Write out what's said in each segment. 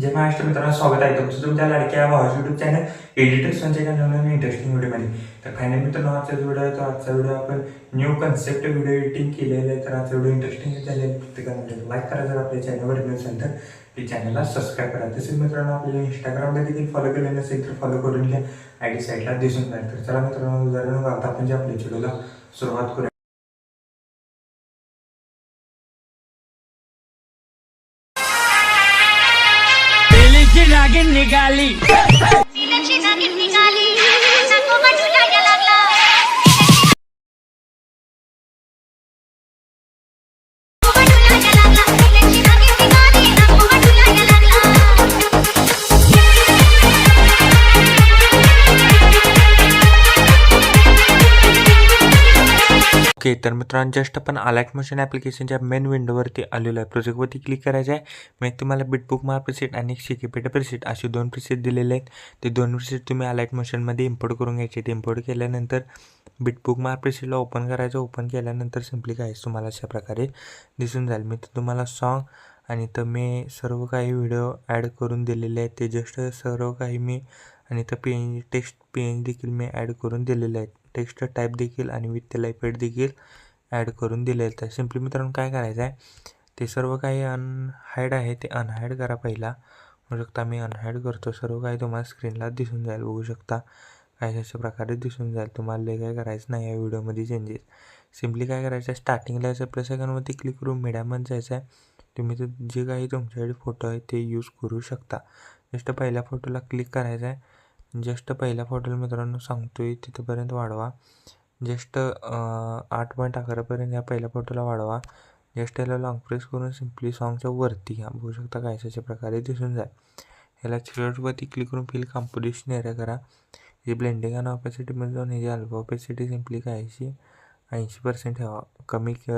जय महाराष्ट्र मित्रांनो स्वागत आहे तुमचं. तुमच्या लाडक्या भावाच्या युट्यूब चॅनल एडिटर संजय नवीन इंटरेस्टिंग व्हिडिओमध्ये तर फायनल मित्रांनो आजचा व्हिडिओ आहे तर आजचा व्हिडिओ आपण न्यू कन्सेप्ट व्हिडिओ एडिटिंग केलेला आहे. तर आजचा व्हिडिओ इंटरेस्टिंग झालेला आहे प्रत्येकाने लाईक करा. जर आपल्या चॅनलवर नसेल तर ते चॅनलला सबस्क्राईब करा. तसेच मित्रांनो आपल्याला इंस्टाग्रामला देखील फॉलो केले नसेल तर फॉलो करून घ्या. आय डी साईडला दिसून जाईल. तर चला मित्रांनो जरा न घालता आपण जे आपल्या व्हिडिओला सुरुवात करूया. Charlie. ओके तर मित्रांनो जस्ट आपण अलर्ट मोशन ॲप्लिकेशनच्या मेन विंडोवरती आलेलो आहे. प्रोजेक्टवरती क्लिक करायचं आहे. मी तुम्हाला बिटबुक मार प्रिसेट आणि शिकीपेट प्रिसेट असे दोन प्रिसेट दिलेले आहेत. ते दोन प्रिसेट तुम्ही अलर्ट मोशनमध्ये इम्पोर्ट करून घ्यायचे. ते इम्पोर्ट केल्यानंतर बिटबुक मार प्रिसेटला ओपन करायचं. ओपन केल्यानंतर सिम्पली काय तुम्हाला अशा प्रकारे दिसून जाईल. मी तर तुम्हाला सॉन्ग आणि तर मी सर्व काही व्हिडिओ ॲड करून दिलेले आहेत. ते जस्ट सर्व काही मी आणि तर P N text P N देखील मी ॲड करून दिलेले आहेत. टेक्स्ट टाईप देखील आणि विथ त्याला इफेक्ट देखील ॲड करून दिलेलं आहेत तर सिम्पली मित्रांनो काय करायचं आहे ते सर्व काही अनहाईड आहे ते अनहाईड करा पहिला. म्हणू शकता मी अनहाईड करतो सर्व काही तुम्हाला स्क्रीनला दिसून जाईल बघू शकता. काही अशा प्रकारे दिसून जाईल तुम्हाला लय काय करायचं नाही या व्हिडिओमध्ये चेंजेस सिम्पली काय करायचं आहे स्टार्टिंगला याचं प्लस सेकंडवरती क्लिक करून मीडियामध्ये जायचं आहे. तुम्ही तर जे काही तुमच्याकडे फोटो आहे ते यूज करू शकता. जस्ट पहिल्या फोटोला क्लिक करायचं आहे. जस्ट पहिल्या फोटोला मित्रांनो सांगतोय तिथंपर्यंत वाढवा. जस्ट आठ पॉईंट अकरापर्यंत या पहिल्या फोटोला वाढवा. जस्ट याला लॉंग प्रेस करून सिम्पली सॉंगच्या वरती घ्या. बघू शकता काय अशा प्रकारे दिसून जाईल. ह्याला चिरटवरती क्लिक करून फिल कॉम्पोजिशन एरिया करा. ही ब्लेंडिंग आणि ऑपॅसिटीमध्ये जाऊन ह्याची अल्फा ऑपॅसिटी सिम्पली कायची ऐंशी पर्सेंट ठेवा. कमी क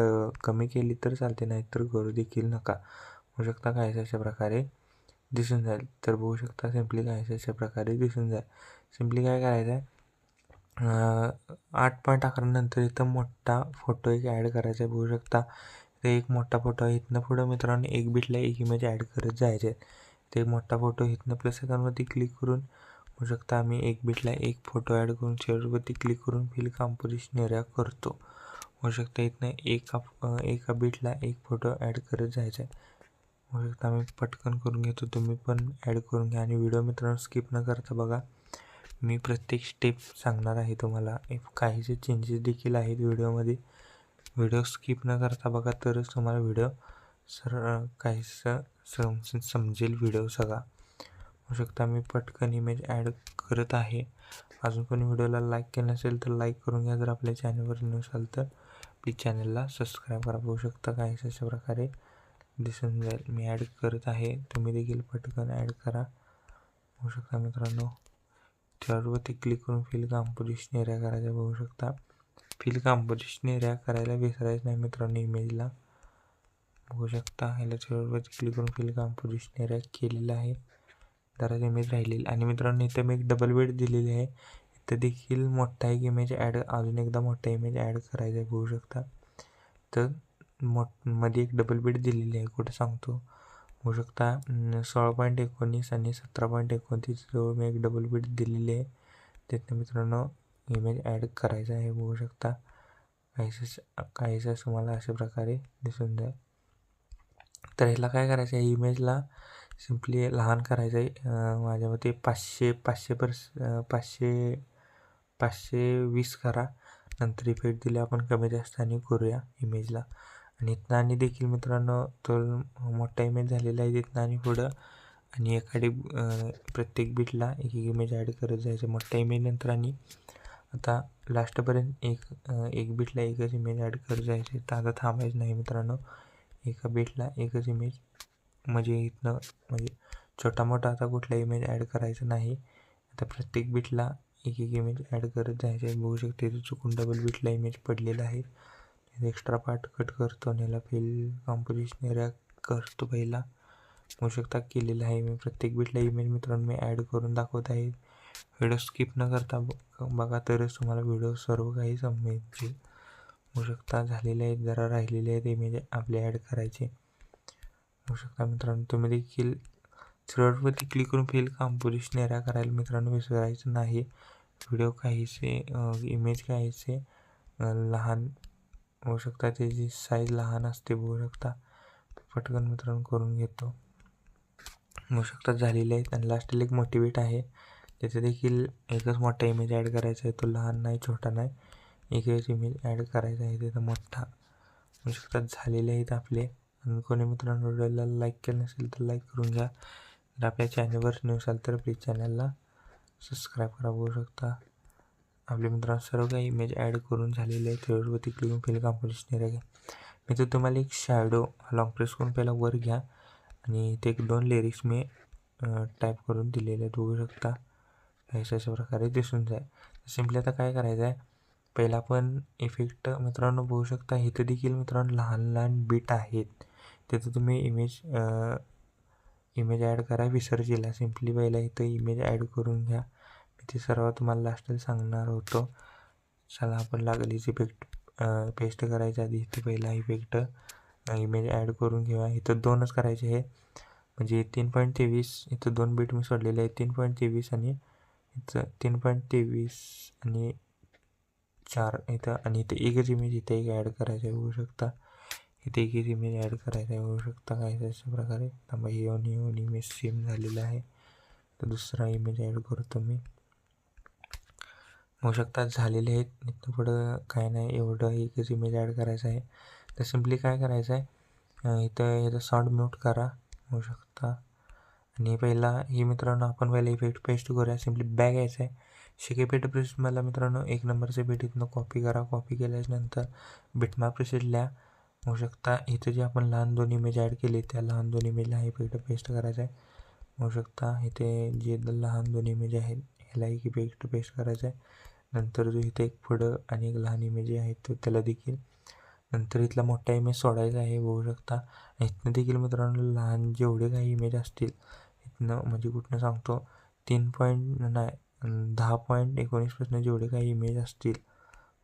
कमी केली तर चालते नाही तर करू देखील नका. होऊ शकता काय अशा प्रकारे. दिसून जाईल. तर बघू शकता सिम्पली काय अशा प्रकारे दिसून जाईल. सिम्पली काय करायचं आहे आठ पॉईंट अकरानंतर इथं मोठा फोटो एक ॲड करायचा आहे बघू शकता ते एक मोठा फोटो आहे. इथनं पुढं मित्रांनो एक बिटला एक इमेज ॲड करत जायचे ते एक मोठा फोटो इथनं प्लस सेकंडवरती क्लिक करून बघू शकता आम्ही एक बिटला एक फोटो ॲड करून शेअरवरती क्लिक करून फिल कॉम्पोजिशन एरिया करतो. होऊ शकता इथनं एका एका बिटला एक फोटो ॲड करत जायचा आहे होऊ शकता आम्ही पटकन करून घेतो. तुम्ही पण ॲड करून घ्या आणि व्हिडिओ मित्रांनो स्किप न करता बघा. मी प्रत्येक स्टेप सांगणार आहे तुम्हाला. काहीसे चेंजेस देखील आहेत व्हिडिओमध्ये व्हिडिओ स्किप न करता बघा तरच तुम्हाला व्हिडिओ सर काहीसं सम समजेल व्हिडिओ सगळा. होऊ शकता मी पटकन इमेज ॲड करत आहे. अजून कोणी व्हिडिओला लाईक केलं नसेल तर लाईक करून घ्या. जर आपल्या चॅनलवर नसाल तर प्लीज चॅनलला सबस्क्राईब करा. बघू शकता काहीच अशा प्रकारे. दिसून जाईल मी ॲड करत आहे. तुम्ही देखील पटकन ॲड करा. होऊ शकता मित्रांनो त्यावरती क्लिक करून फिल कॉम्पोजिशन एरिया करायचा बघू शकता. फिल कॉम्पोजिशन एरिया करायला विसरायचं नाही मित्रांनो इमेजला बघू शकता ह्याला त्यावरती क्लिक करून फिल कॉम्पोजिशन एरिया केलेला आहे. जरा इमेज राहिलेली. आणि मित्रांनो इथं मी एक डबल बेड दिलेली आहे. इथं देखील मोठा एक इमेज ॲड अजून एकदा मोठा इमेज ॲड करायचा बघू शकता. तर मोठमध्ये एक डबल बेड दिलेली आहे. कुठं सांगतो? होऊ शकता. सोळा पॉईंट एकोणीस आणि सतरा पॉईंट एकोणतीस जवळ मी एक डबल बेड दिलेली आहे. त्यातनं मित्रांनो इमेज ॲड करायचा आहे. बघू शकता. काहीसं काहीसं असं अशा प्रकारे दिसून जाईल. तर ह्याला काय करायचं आहे? इमेजला सिम्पली लहान करायचं आहे. माझ्या मते पाचशे पाचशे पर्स पाचशे पाचशे वीस करा. नंतर इफेक्ट दिले आपण कमी जास्त आणि करूया इमेजला आणि इथनं आणि देखील मित्रांनो तर मोठा इमेज झालेला आहे तिथं नाणी पुढं. आणि एखादी प्रत्येक बीटला एक एक इमेज ॲड करत जायचं मोठ्या इमेज नंतर आणि आता लास्टपर्यंत एक एक बीटला एकच इमेज ॲड करत जायचे. तर आता थांबायचं नाही मित्रांनो. एका बीटला एकच इमेज म्हणजे इथनं म्हणजे छोटा मोठा आता कुठला इमेज ॲड करायचा नाही. आता प्रत्येक बीटला एक एक इमेज ॲड करत जायचं. बघू शकते इथे चुकून डबल बीटला इमेज पडलेला आहे. एक्स्ट्रा पार्ट कट करतो आणि याला फिल कॉम्पोजिशन एरिया करतो पहिला. होऊ शकता केलेला आहे मी. प्रत्येक बीटला इमेज मित्रांनो मी ॲड करून दाखवत आहे. व्हिडिओ स्किप न करता बघा तरच तुम्हाला व्हिडिओ सर्व काही समजेल होऊ शकता झालेले आहेत जरा राहिलेले आहेत इमेज आपले ॲड करायचे. होऊ शकता मित्रांनो तुम्ही देखील थ्रेडवरती क्लिक करून फिल कॉम्पोजिशन एरिया करायला मित्रांनो विसरायचं नाही. व्हिडिओ काहीसे इमेज काहीसे लहान होऊ शकता त्याची साईज लहान असते बघू शकता. पटकन मित्रांनो करून घेतो. होऊ शकतात झालेले आहेत आणि लास्टला एक मोटिवेट आहे. त्याचं देखील एकच मोठा इमेज ॲड करायचा आहे. तो लहान नाही छोटा नाही. एकच इमेज ॲड करायचा आहे. त्याचा मोठा. होऊ शकतात झालेले आहेत आपले. आणि कोणी मित्रांनो व्हिडिओला लाईक केलं नसेल तर लाईक करून घ्या. जर आपल्या चॅनलवर न्यू असाल तर प्लीज चॅनलला सबस्क्राईब करा. बघू शकता. आपले मित्रांनो सर्व काही इमेज ॲड करून झालेले आहे त्यावरती क्लिक करून पहिले कॉम्पोजिशन घ्या मी तर तुम्हाला एक शॅडो लॉंग प्रेस करून पहिला वर घ्या. आणि ते एक दोन लिरिक्स मी टाईप करून दिलेले आहेत. बघू शकता काहीच अशा प्रकारे दिसून जाईल. सिम्पली आता काय करायचं आहे पहिला आपण इफेक्ट मित्रांनो बघू शकता इथं देखील मित्रांनो लहान लहान बीट आहेत. तिथं तुम्ही इमेज इमेज ॲड करा विसरशीला. सिम्पली पहिला इथं इमेज ॲड करून घ्या. मी ते सर्व तुम्हाला लास्टला सांगणार होतो. चला आपण लागलीच इफेक्ट पेस्ट करायच्या आधी इथे पहिला इफेक्ट इमेज ॲड करून घेऊया. इथं दोनच करायचे आहे. म्हणजे तीन पॉईंट तेवीस इथं दोन बीट मी सोडलेले आहे तीन पॉईंट तेवीस आणि इथं तीन पॉईंट तेवीस आणि चार. इथं आणि इथं एकच इमेज इथे एक ॲड करायचं आहे होऊ शकता. इथे एकच इमेज ॲड करायचं आहे होऊ शकता काय अशा प्रकारे. थांबा येऊन येऊन इमेज सेम झालेला आहे. तर दुसरा इमेज ॲड करतो मी. होऊ शकतात झालेले आहेत. इथं पुढं काय नाही एवढं एकच इमेज ॲड करायचं आहे. तर सिम्पली काय करायचं आहे? इथं इथं साऊंड म्यूट करा. होऊ शकता आणि पहिला हे मित्रांनो आपण पहिला इफेक्ट पेस्ट करूया. सिम्पली बॅग यायचं आहे शिके पेट प्रेस मला मित्रांनो एक नंबरचे बीट इथनं कॉपी करा. कॉपी केल्याच्यानंतर बिटमा प्रेसेसला होऊ शकता इथं जे आपण लहान दोन इमेज ॲड केले त्या लहान दोन इमेजला हा इफेक्ट पेस्ट करायचा आहे होऊ शकता इथे जे लहान दोन इमेज आहेत ह्याला एक इफेक्ट पेस्ट करायचा आहे नंतर जो इथे एक पुढं आणि एक लहान इमेज आहे तो त्याला देखील नंतर इथला मोठा इमेज सोडायचा आहे बघू शकता. इथनं देखील मित्रांनो लहान जेवढे काही इमेज असतील इथनं म्हणजे कुठनं सांगतो तीन पॉईंट नाही दहा पॉईंट एकोणीसपासून जेवढे काही इमेज असतील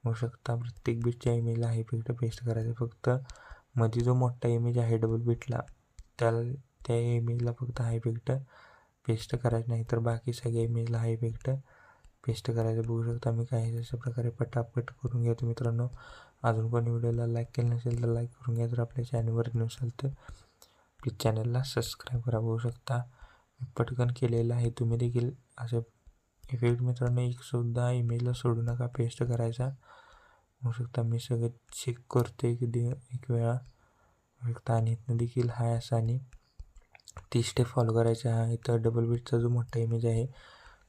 होऊ शकता. प्रत्येक बीटच्या इमेजला हा इफेक्ट पेस्ट करायचं फक्त. मध्ये जो मोठा इमेज आहे डबल बीटला त्याला त्या इमेजला फक्त हा इफेक्ट पेस्ट करायचं नाही तर बाकी सगळ्या इमेजला हा इफेक्ट पेस्ट करायचं बघू शकता. मी काही अशा प्रकारे पटापट करून घेतो मित्रांनो. अजून कोणी व्हिडिओला लाईक केलं नसेल तर लाईक करून घ्या. जर आपल्या चॅनलवर नसाल तर प्लीज चॅनलला सबस्क्राईब करा बघू शकता. मी पटकन केलेलं आहे. तुम्ही देखील असे इफेक्ट मित्रांनो एक सुद्धा इमेजला सोडू नका. पेस्ट करायचा. होऊ शकता मी सगळं चेक करतो एक दि एक वेळा. होऊ शकता आणि इथनं देखील हाय असा आणि ती स्टेप फॉलो करायचा. हा इथं डबल बेडचा जो मोठा इमेज आहे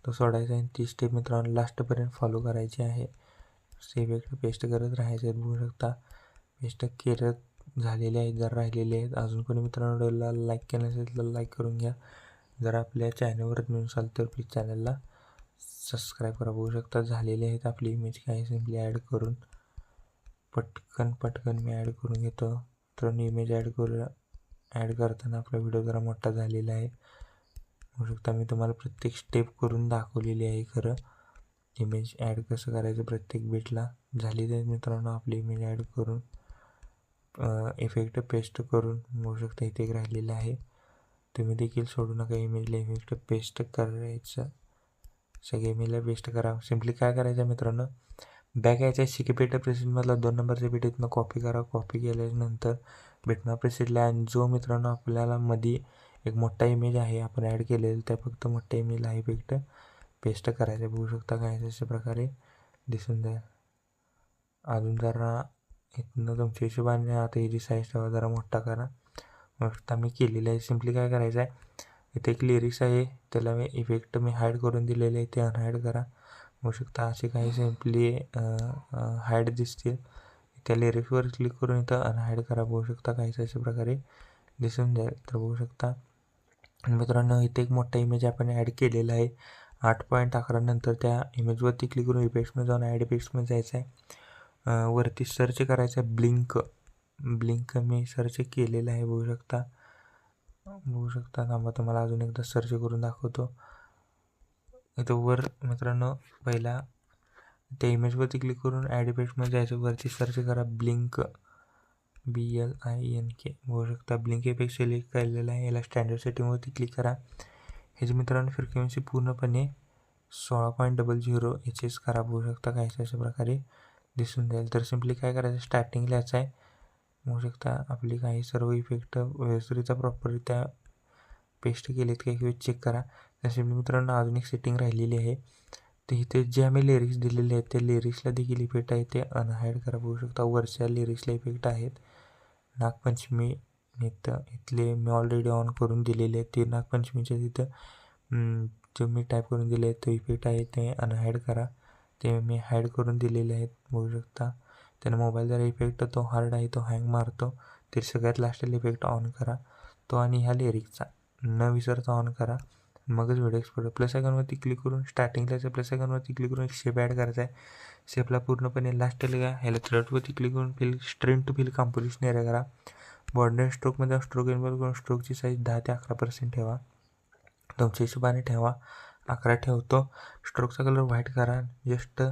तो सोडायचा आहे आणि ती स्टेप मित्रांनो लास्टपर्यंत फॉलो करायची आहे. सेव इफेक्ट पेस्ट करत राहायचे आहेत. बघू शकता पेस्ट करत झालेले आहेत जर राहिलेले आहेत. अजून कोणी मित्रांनो व्हिडिओला लाईक केलं असेल तर लाईक करून घ्या. जर आपल्या चॅनलवर मिळून असाल तर प्लीज चॅनलला सबस्क्राईब करा. बघू शकता झालेले आहेत आपली इमेज काही सिम्पली ॲड करून. पटकन पटकन मी ॲड करून घेतो. तर इमेज ॲड करू ॲड करताना आपला व्हिडिओ जरा मोठा झालेला आहे. बघू शकता मी तुम्हाला प्रत्येक स्टेप करून दाखवलेली आहे खरं. इमेज ॲड कसं करायचं प्रत्येक बीटला झाली तर मित्रांनो आपली इमेज ॲड करून इफेक्ट पेस्ट करून बघू शकता इथे एक राहिलेलं आहे. तुम्ही देखील सोडू नका इमेजला इफेक्ट पेस्ट करायचं. सगळे इमेजला पेस्ट करा. सिम्पली काय करायचं मित्रांनो? बॅक यायच्या शिकेपेट प्रेसिडमधला दोन नंबरच्या पेटीतनं कॉपी करा. कॉपी केल्यानंतर भेटणार प्रेसिडला आणि जो मित्रांनो आपल्याला मध्ये एक मोठा इमेज आहे. आपण ॲड केलेला त्या फक्त मोठ्या इमेजला इफेक्ट पेस्ट करायचं. बघू शकता काय अशा प्रकारे दिसून जाईल. अजून जरा इथनं तुमच्या हिशोबाने आता ह्याची साईज ठेवा. जरा मोठा करा. मग आता मी केलेलं आहे. सिम्पली काय करायचं आहे? इथे एक लिरिक्स आहे. त्याला मी इफेक्ट मी हाईड करून दिलेले आहे. ते अनहाईड करा. बघू शकता असे काही सिम्पली हाईड दिसतील. त्या लिरिक्सवर क्लिक करून इथं अनहाईड करा. बघू शकता काहीच अशा प्रकारे दिसून जाईल. तर बघू शकता मित्रांनो इथे एक मोठा इमेज आपण ॲड केलेला आहे. आठ पॉईंट अकरा नंतर त्या इमेजवरती क्लिक करून इफेक्ट्समध्ये जाऊन ॲड इफेक्ट्समध्ये जायचं आहे. वरती सर्च करायचं आहे ब्लिंक ब्लिंक मी सर्च केलेलं आहे बघू शकता. बघू शकता थांबा तुम्हाला अजून एकदा सर्च करून दाखवतो. इथं वर मित्रांनो पहिला त्या इमेजवरती क्लिक करून ॲड इफेक्ट्समध्ये जायचं. वरती सर्च करा blink B L I N K बघू शकता ब्लिंक सिलेक्ट केलेला आहे. याला स्टँडर्ड सेटिंगवरती क्लिक करा. ह्याची मित्रांनो फ्रिक्वेन्सी पूर्णपणे सोळा point double zero H S करा. बघू शकता काय अशा प्रकारे दिसून जाईल. तर सिम्पली काय करायचं? स्टार्टिंगला याचं आहे. बघू शकता आपली काही सर्व इफेक्ट व्यवस्थितरित्या प्रॉपररित्या पेस्ट केलेत का किंवा चेक करा. तसे मित्रांनो अजून एक सेटिंग राहिलेली आहे. तर इथे जे आम्ही लिरिक्स दिलेले आहेत त्या लिरिक्सला देखील इफेक्ट आहे. ते अनहाईड करा. बघू शकता वरच्या लिरिक्सला इफेक्ट आहेत. नागपंचमी इथं इथले मी ऑलरेडी ऑन करून दिलेले आहेत ते नागपंचमीच्या तिथं जो मी टाईप करून दिले आहेत तो इफेक्ट आहे ते अनहाईड करा. ते मी हाईड करून दिलेले आहेत बघू शकता. त्यानं मोबाईलचा इफेक्ट तो हार्ड आहे तो हँग मारतो. ते सगळ्यात लास्टला इफेक्ट ऑन करा. तो आणि ह्या लिरिकचा न विसरता ऑन करा. मगच व्हिडिओ एक्सपोर्ट प्लस आयकॉनवरती क्लिक करून स्टार्टिंगला याचं प्लस आयकॉनवरती क्लिक करून एक शेप ॲड करायचा आहे शेपला पूर्णपणे लास्टला घ्या. ह्याला थ्रेडवरती क्लिक करून fill strain to fill composition area करा. बॉर्डर स्ट्रोकमध्ये स्ट्रोक इन्वॉल्व करून स्ट्रोकची साईज दहा ते अकरा पर्सेंट ठेवा. तुमच्या हिशोबाने ठेवा. अकरा ठेवतो. स्ट्रोकचा कलर व्हाईट करा. जस्ट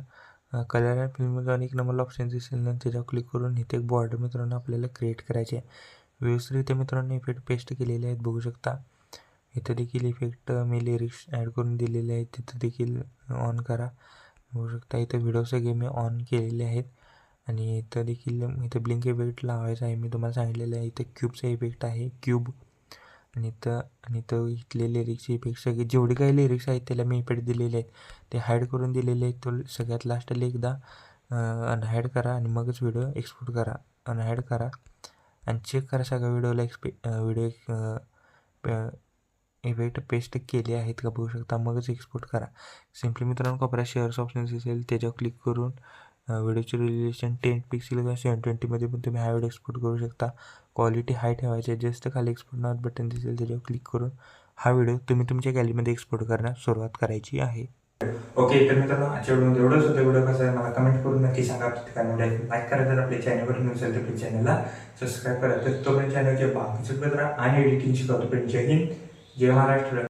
कलर अँड फिल्ममध्ये अनेक नंबर ऑप्शन दिसेल. ना त्याच्यावर क्लिक करून इथे एक बॉर्डर मित्रांनो आपल्याला क्रिएट करायचे आहे व्यवस्थित मित्रांनो इफेक्ट पेस्ट केलेले आहेत. बघू शकता. इथं देखील इफेक्ट मी लिरिक्स ॲड करून दिलेले आहेत. तिथं देखील ऑन करा. बघू शकता इथं व्हिडिओ सगळे मी ऑन केलेले आहेत. आणि इथं देखील इथं ब्लिंक इफेक्ट लावायचा आहे. मी तुम्हाला सांगितलेलं आहे इथं क्यूबचा इफेक्ट आहे. क्यूब आणि इथं आणि इथं इथले लिरिक्सचे इफेक्ट सगळे जेवढे काही लिरिक्स आहेत त्याला मी इफेक्ट दिलेले आहेत. ते हाईड करून दिलेले आहेत. तो सगळ्यात लास्टला एकदा अनहाईड करा आणि मगच व्हिडिओ एक्सपोर्ट करा. अनहाईड करा. आणि चेक करा सगळ्या व्हिडिओला एक्सपे व्हिडिओ इफेक्ट पेस्ट केले आहेत का बघू शकता. मगच एक्सपोर्ट करा. सिम्पली मित्रांनो कपड्या शेअर्स ऑप्शन्स असेल त्याच्यावर क्लिक करून व्हिडिओचे रिलेशन टेन पिक्सेल किंवा सेवन ट्वेंटीमध्ये पण तुम्ही हा व्हिडिओ एक्सपोर्ट करू शकता. क्वालिटी हाय ठेवायची आहे. जस्ट खाली एक्सपोर्ट नॉट बटन दिसेल त्याच्यावर क्लिक करून हा व्हिडिओ तुम्ही तुमच्या गॅलरीमध्ये एक्सपोर्ट करण्यास सुरुवात करायची आहे. ओके तर मित्रांनो आजच्या व्हिडिओमध्ये एवढंच होतं. व्हिडिओ कसा आहे मला कमेंट करून नक्की सांगा. आपल्या ठिकाणी लाईक करा. जर आपल्या चॅनलवर नसेल तर आपल्या चॅनलला सबस्क्राईब करा. तर तो पण चॅनलचे बाकीचे मित्र आणि एडिटिंग शिकवतो पण जय हिंद. जय महाराष्ट्र.